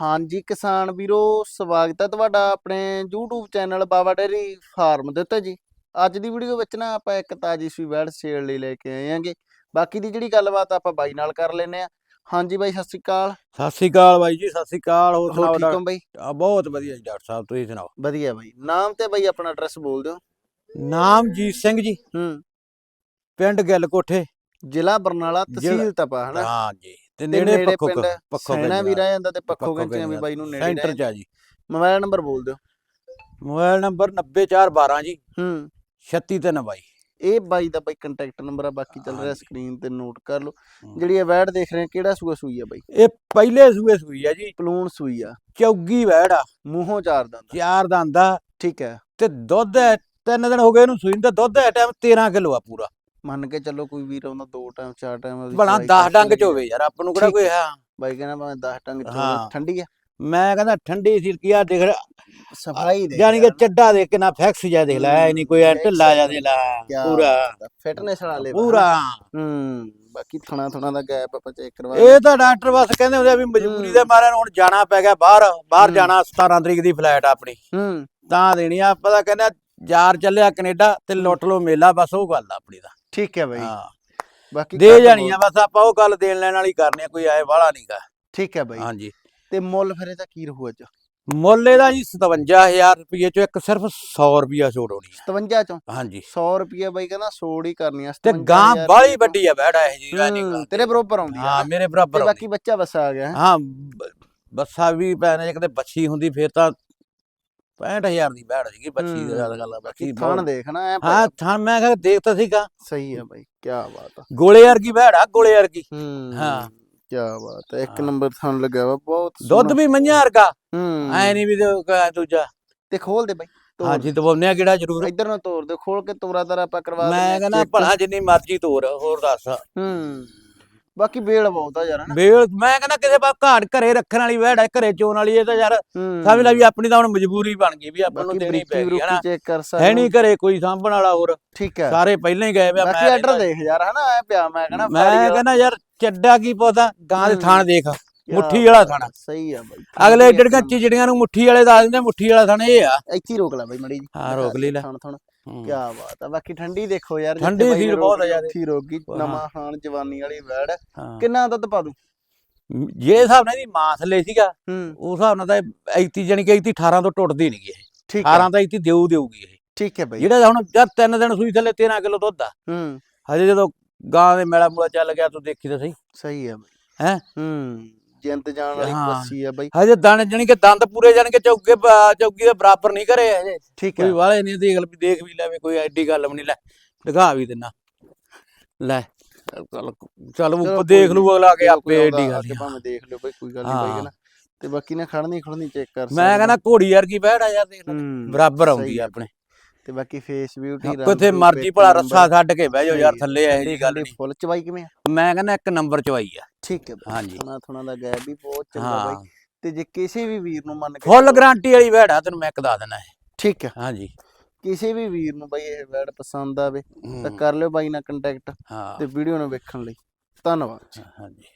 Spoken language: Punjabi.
ਹਾਂਜੀ ਕਿਸਾਨ ਵੀਰੋ ਸਵਾਗਤ ਹੈ ਤੁਹਾਡਾ ਆਪਣੇ YouTube channel Baba dairy farm ਦੇ ਉੱਤੇ ਜੀ। ਅੱਜ ਦੀ ਵੀਡੀਓ ਵਿੱਚ ਨਾ ਆਪਾਂ ਇੱਕ ਤਾਜੀ ਸੂਈ ਵੈੜ ਸੇਲ ਲਈ ਲੈ ਕੇ ਆਏ ਆਂਗੇ ਬਾਕੀ ਦੀ ਜਿਹੜੀ ਗੱਲਬਾਤ ਆਪਾਂ ਬਾਈ ਨਾਲ ਕਰ ਲੈਨੇ ਆ ਹਾਂਜੀ ਬਾਈ ਸਤਿ ਸ਼੍ਰੀ ਅਕਾਲ। ਸਤਿ ਸ੍ਰੀ ਅਕਾਲ ਬਾਈ ਜੀ ਸਤਿ ਸ੍ਰੀ ਅਕਾਲ। ਹੋਰ ਸੁਣਾਓ ਠੀਕ ਹੋ ਬਾਈ? ਬਹੁਤ ਵਧੀਆ ਜੀ ਡਾਕਟਰ ਸਾਹਿਬ ਤੁਸੀਂ ਸੁਣਾਓ? ਵਧੀਆ ਬਾਈ। ਨਾਮ ਤੇ ਬਾਈ ਆਪਣਾ ਐਡਰੈਸ ਬੋਲ ਦਿਓ। ਨਾਮ ਜੀਤ ਸਿੰਘ ਜੀ। ਹੂੰ। ਪਿੰਡ ਗਿੱਲ ਕੋਠੇ। ਜ਼ਿਲ੍ਹਾ ਬਰਨਾਲਾ ਤਹਿਸੀਲ ਤਪਾ ਹਨਾ? ਹਾਂ ਜੀ। ਤੇ ਨੇੜੇ ਪੱਖੋ ਪੱਖੋ ਸੈਣਾ ਵੀ ਰਹਿ ਜਾਂਦਾ ਤੇ ਪੱਖੋ ਗੰਚੀਆਂ ਵੀ ਬਾਈ ਨੂੰ ਨੇੜੇ ਸੈਂਟਰ ਚ ਆ ਜੀ। ਮੋਬਾਈਲ ਨੰਬਰ ਬੋਲ ਦਿਓ। ਮੋਬਾਈਲ ਨੰਬਰ 90412 ਜੀ। ਹੂੰ। 36322 ਇਹ ਬਾਈ ਦਾ ਬਾਈ ਕੰਟੈਕਟ ਨੰਬਰ ਆ ਬਾਕੀ ਚੱਲ ਰਿਹਾ। ਸਕਰੀਨ ਤੇ ਨੋਟ ਕਰ ਲਓ। ਜਿਹੜੀ ਇਹ ਵੈੜ ਦੇਖ ਰਹੇ ਆ ਕਿਹੜਾ ਸੂਆ ਸੂਈ ਆ ਬਾਈ? ਇਹ ਪਹਿਲੇ ਸੂਏ ਸੂਈ ਆ ਜੀ। ਪਲੂਣ ਸੂਈ ਆ। ਚੌਗੀ ਵੈੜ ਆ। ਮੂੰਹੋਂ ਚਾਰ ਦੰਦ ਚਾਰ ਦੰਦਾ ਠੀਕ ਹੈ। ਤੇ ਦੁੱਧ ਹੈ ਤਿੰਨ ਦਿਨ ਹੋ ਗਏ ਇਹਨੂੰ ਸੂਈ ਨੂੰ ਤੇ ਦੁੱਧ ਹੈ ਟਾਈਮ 13 ਕਿਲੋ ਆ ਪੂਰਾ। ਮੰਨ ਕੇ ਚੱਲੋ ਕੋਈ ਵੀਰ ਆਉਂਦਾ ਦੋ ਟਾਈਮ ਚਾਰ ਟਾਈਮ ਬਣਾ 10 ਡੰਗ ਚ ਹੋਵੇ ਯਾਰ ਆਪਾਂ ਨੂੰ ਕਿਹੜਾ ਕੋਈ ਹਾਂ? ਬਾਈ ਕਹਿੰਦਾ ਮੈਂ 10 ਟੰਗ ਚ। ਠੰਡੀ ਆ। ਮੈਂ ਕਹਿੰਦਾ ਠੰਡੀ ਸਿਰਕੀ ਆ ਦੇਖ ਸਫ਼ਾਈ ਦੇ ਯਾਨੀ ਕਿ ਚੱਡਾ ਦੇਖ ਕੇ ਨਾ ਫੈਕਸ ਜਾ ਦੇਖ ਲੈ ਨਹੀਂ ਕੋਈ ਢਿੱਲਾ ਜਾ ਦੇ ਲੈ ਪੂਰਾ। ਫਿਟਨੈਸ ਵਾਲਾ ਲੈ ਪੂਰਾ। ਹੂੰ ਬਾਕੀ ਥਣਾ ਥਣਾ ਦਾ ਗੈਪ ਆਪਾਂ ਚੈੱਕ ਕਰਵਾ ਇਹ ਤਾਂ ਡਾਕਟਰ ਬਸ ਕਹਿੰਦੇ ਹੁੰਦੇ ਆ ਵੀ ਮਜਬੂਰੀ ਦੇ ਮਾਰੇ ਹੁਣ ਜਾਣਾ ਪੈ ਗਿਆ ਬਾਹਰ ਬਾਹਰ। ਜਾਣਾ 17 ਤਰੀਕ ਦੀ ਫਲਾਈਟ ਆਪਣੀ। ਹੂੰ। ਤਾਂ ਦੇਣੀ ਆ ਆਪਾਂ ਤਾਂ ਕਹਿੰਦੇ ਯਾਰ ਚੱਲਿਆ ਕੈਨੇਡਾ ਤੇ ਲੁੱਟ ਲੋ ਮੇਲਾ ਬਸ ਉਹ ਗੱਲ ਆ ਆਪਣੀ ਦਾ ਠੀਕ ਹੈ ਬਾਈ। ਹਾਂ। ਬਾਕੀ ਦੇ ਘੱਟ ਜਾਣੀ ਆ ਬਹੁਤ- ਬਸ ਆਪਾਂ ਉਹ ਗੱਲ ਦੇਣ ਲੈਣ ਵਾਲੀ ਕਰਨੀ ਆ ਕੋਈ ਐ ਵਾਲਾ ਨਹੀਂਗਾ ਠੀਕ ਹੈ ਬਾਈ। ਹਾਂਜੀ। ਤੇ ਮੁੱਲ ਫਿਰ ਇਹਦਾ ਕੀ ਰਹੂ ਅੱਜ? ਮੁੱਲ ਇਹਦਾ ਜੀ 57000 ਰੁਪਏ ਚੋਂ ਇੱਕ ਸਿਰਫ 100 ਰੁਪਿਆ ਛੋੜ ਹੋਣੀ ਆ। 57 ਚੋਂ? ਹਾਂਜੀ। 100 ਰੁਪਏ ਬਾਈ ਕਹਿੰਦਾ ਸੋੜ ਹੀ ਕਰਨੀ ਆ ਤੇ 57 ਗਾਂ ਹਜ਼ਾਰ ਬਾਲੀ ਰੁਪਈਆ ਵੱਡੀ ਆ ਬੈੜਾ ਇਹ ਜੀ ਹੂੰ, ਨਹੀਂ ਤੇਰੇ ਬਰੋਬਰ ਆਉਂਦੀ ਆ। ਹਾਂ ਨਾ? ਮੇਰੇ ਤੇ ਬਰਾਬਰ ਆਉਂਦੀ। ਬਾਕੀ ਬੱਚਾ ਵਸਾ ਆ ਗਿਆ। ਹੈਂ? ਹਾਂ ਬ- ਬੱਸਾ ਵੀ ਪੈਣੇ ਜੇ ਕਿਤੇ ਬੱਚੀ ਹੁੰਦੀ ਫੇਰ ਤਾਂ 65000 ਦੀ ਬੈੜ ਸੀਗੀ ਬੱਚੀ ਦੀ ਹੂੰ, ਜ਼ਿਆਦਾ ਗੱਲ ਆ ਬਾਕੀ ਥਣ ਦੇਖਣਾ ਐ ਹਾਂ ਥਾਂ ਮੈਂ ਕਿਹਾ ਦੇਖ ਤਾਂ ਸੀਗਾ। ਸਹੀ ਆ ਬਾਈ ਕੀ ਬਾਤ ਆ। ਗੋਲੇ ਵਰਗੀ ਬੈੜ ਆ ਗੋਲੇ ਵਰਗੀ। ਹੂੰ। ਕੀ ਬਾਤ ਹੈ ਇੱਕ। ਨੰਬਰ ਥਣ ਲੱਗਿਆ ਵਾ ਬਹੁਤ ਦੁੱਧ। ਵੀ ਮੰਝਾਂ ਵਰਗਾ। ਹੂੰ। ਐ ਨਹੀਂ ਵੀ ਦੂਜਾ। ਤੇ ਖੋਲ ਦੇ ਬਾਈ ਹਾਂਜੀ ਦਬਾਉਨੇ ਆ ਕਿਹੜਾ ਜ਼ਰੂਰ। ਇੱਧਰ ਨੂੰ ਤੋੜ ਦੇ ਖੋਲ ਕੇ ਤੋਰਾ ਤਰਾ ਆਪਾਂ ਕਰਵਾ ਮੈਂ ਕਹਿੰਦਾ। ਭਲਾ ਜਿੰਨੀ ਮਰਜ਼ੀ ਤੋਰ ਹੋਰ ਦੱਸ। ਹੂੰ। ਬਾਕੀ ਬੇਲ ਬਹੁਤ ਆ ਯਾਰ ਹਨਾ? ਬੇਲ ਮੈਂ ਕਹਿੰਦਾ ਕਿਸੇ ਬਾ ਘਾੜ ਘਰੇ ਰੱਖਣ ਵਾਲੀ ਵੈੜ ਹੈ ਘਰੇ ਚੋਣ ਵਾਲੀ ਇਹ ਤਾਂ ਯਾਰ ਸਮਝ ਲੈ ਵੀ ਆਪਣੀ ਤਾਂ ਹੁਣ ਮਜਬੂਰੀ ਬਣ ਗਈ ਵੀ ਆਪਾਂ ਨੂੰ ਦੇਣੀ ਪੈ ਗਈ ਹਨਾ? ਚੈੱਕ ਕਰ ਸਕਦੇ ਹੈ ਨਹੀਂ ਘਰੇ ਕੋਈ ਸਾਂਭਣ ਵਾਲਾ ਹੋਰ। ਠੀਕ ਹੈ। ਸਾਰੇ ਪਹਿਲਾਂ ਹੀ ਗਏ ਵੇ ਬਾਕੀ ਆਰਡਰ ਦੇਖ ਯਾਰ ਹਨਾ? ਐ ਪਿਆ ਮੈਂ ਕਹਿੰਦਾ ਮੈਂ ਕਹਿੰਦਾ ਯਾਰ ਚੱਡਾ ਕੀ ਪਤਾ ਗਾਂ ਦੇ। ਥਾਣ ਦੇਖ ਮੁੱਠੀ ਵਾਲਾ ਥਣ। ਸਹੀ ਆ ਬਾਈ ਅਗਲੇ ਜਿਹੜੀਆਂ ਚਿੜੀਆਂ ਨੂੰ ਮੁੱਠੀ ਵਾਲੇ ਦੱਸ ਦਿੰਦੇ ਮੁੱਠੀ ਵਾਲਾ ਥਣ ਇਹ ਆ। ਇੱਥੇ ਰੋਕ ਲੈ ਬਾਈ ਮੜੀ ਜੀ ਹਾਂ, ਰੋਕ ਲਈ ਲੈ। ਥਣ ਥਣ। ਕੀ ਬਾਤ ਆ ਬਾਕੀ ਠੰਡੀ ਦੇਖੋ ਯਾਰ ਠੰਡੀ ਸੀਲ ਬਹੁਤ ਆ ਯਾਰ। ਗਈ ਹਾਂ। ਨਵਾਂ ਖਾਨ ਜਵਾਨੀ ਵਾਲੀ ਵੈੜ। ਕਿੰਨਾ ਦੁੱਧ ਪਾ ਦੂੰ? ਜੇ ਹਿਸਾਬ ਨਾਲ ਇਹਦੀ ਮਾਂ ਥੱਲੇ ਸੀਗਾ ਉਸ ਹਿਸਾਬ ਨਾਲ ਤਾਂ 31 ਜਾਨੀ ਕਿ 31 18 ਤੋਂ ਟੁੱਟਦੀ ਨਹੀਂ ਇਹ। ਠੀਕ ਹੈ 18 ਤਾਂ 31 ਦੇਊ ਦੇਊਗੀ ਇਹ। ਠੀਕ ਹੈ ਬਾਈ। ਜਿਹੜਾ ਹੁਣ ਜਦ ਤਿੰਨ ਦਿਨ ਸੂਈ ਥੱਲੇ 13 ਕਿਲੋ ਦੁੱਧ ਆ ਹੂੰ। ਹਜੇ ਜਦੋਂ ਗਾਂ ਦੇ ਮੇਲਾ ਮੂਲਾ ਚੱਲ ਗਿਆ ਤੂੰ ਦੇਖੀ ਤਾਂ ਸਹੀ। ਸਹੀ ਹੈ ਬਾਈ। ਹੈਂ? ਹੂੰ। ਜਿੰਦ ਜਾਣ ਵਾਲੀ ਹਾਂ। ਆ ਬਾਈ। ਹਜੇ ਦੰਦ ਜਾਨੀ ਕਿ ਦੰਦ ਪੂਰੇ ਜਾਨੀ ਕਿ ਚੌਕੇ ਬ- ਚੌਕੀ ਦੇ ਬਰਾਬਰ ਨਹੀਂ ਕਰੇ ਹਜੇ। ਠੀਕ ਹੈ। ਕੋਈ ਵਾਲੇ ਨਹੀਂ ਦੇਖ ਵੀ ਦੇਖ ਵੀ ਲੈਵੇ ਕੋਈ ਐਡੀ ਗੱਲ ਵੀ ਨਹੀਂ ਲੈ ਦਿਖਾ ਵੀ ਦਿੰਨਾ। ਲੈ ਚੱਲ ਚੱਲ ਚਲੋ ਕੋਈ ਦੇਖ ਲੂ ਅਗਲਾ ਕੇ ਕੋਈ ਆਪੇ ਆਉਂਦਾ ਐਡੀ ਗੱਲ ਭਾਵੇਂ ਦੇਖ ਲਿਓ ਬਾਈ ਕੋਈ ਗੱਲ ਨਹੀਂ ਬਾਈ ਹਾਂ। ਕਹਿੰਦਾ ਤੇ ਬਾਕੀ ਨੇ ਖੜਨੀ ਖੜਨੀ ਚੈੱਕ ਕਰ ਮੈਂ ਸਕਦੇ ਕਹਿੰਦਾ ਘੋੜੀ ਬੈਠ ਆ ਯਾਰ ਦੇਖ ਲੈ। ਹੂੰ ਬਰਾਬਰ ਆਉਂਦੀ ਸਹੀ ਆ ਆ। ਆਪਣੇ। ਤੇ ਬਾਕੀ ਫੇਸ ਬਿਊਟੀ ਕਿੱਥੇ ਮਰਜ਼ੀ ਭਲਾ ਰੱਸਾ ਛੱਡ ਕੇ ਬਹਿ ਜਾਓ ਯਾਰ ਥੱਲੇ ਇਹੋ ਜੀ ਗੱਲ ਨਹੀਂ। ਫੁੱਲ ਚਵਾਈ ਕਿਵੇਂ ਆ? ਮੈਂ ਕਹਿੰਦਾ ਇੱਕ ਨੰਬਰ ਚਵਾਈ ਆ। ਠੀਕ ਹੈ ਹਾਂਜੀ। ਥੋਣਾ ਥੋਣਾ ਦਾ ਗੈਪ ਵੀ ਬਹੁਤ ਚੰਗਾ ਬਾਈ। ਤੇ ਜੇ ਕਿਸੇ ਵੀ ਵੀਰ ਨੂੰ ਮੰਨ ਕੇ ਫੁੱਲ ਗਾਰੰਟੀ ਵਾਲੀ ਬੈਠ ਆ ਤੈਨੂੰ ਮੈਂ ਇੱਕ ਦੱਸ ਦੇਣਾ ਹੈ ਠੀਕ ਹੈ। ਹਾਂਜੀ। ਕਿਸੇ ਵੀ ਵੀਰ ਨੂੰ ਬਾਈ ਇਹ ਵੈਡ ਪਸੰਦ ਆਵੇ ਤਾਂ ਕਰ ਲਿਓ ਬਾਈ ਨਾਲ ਕੰਟੈਕਟ ਤੇ ਵੀਡੀਓ ਨੂੰ ਵੇਖਣ ਲਈ। ਧੰਨਵਾਦ ਹਾਂਜੀ।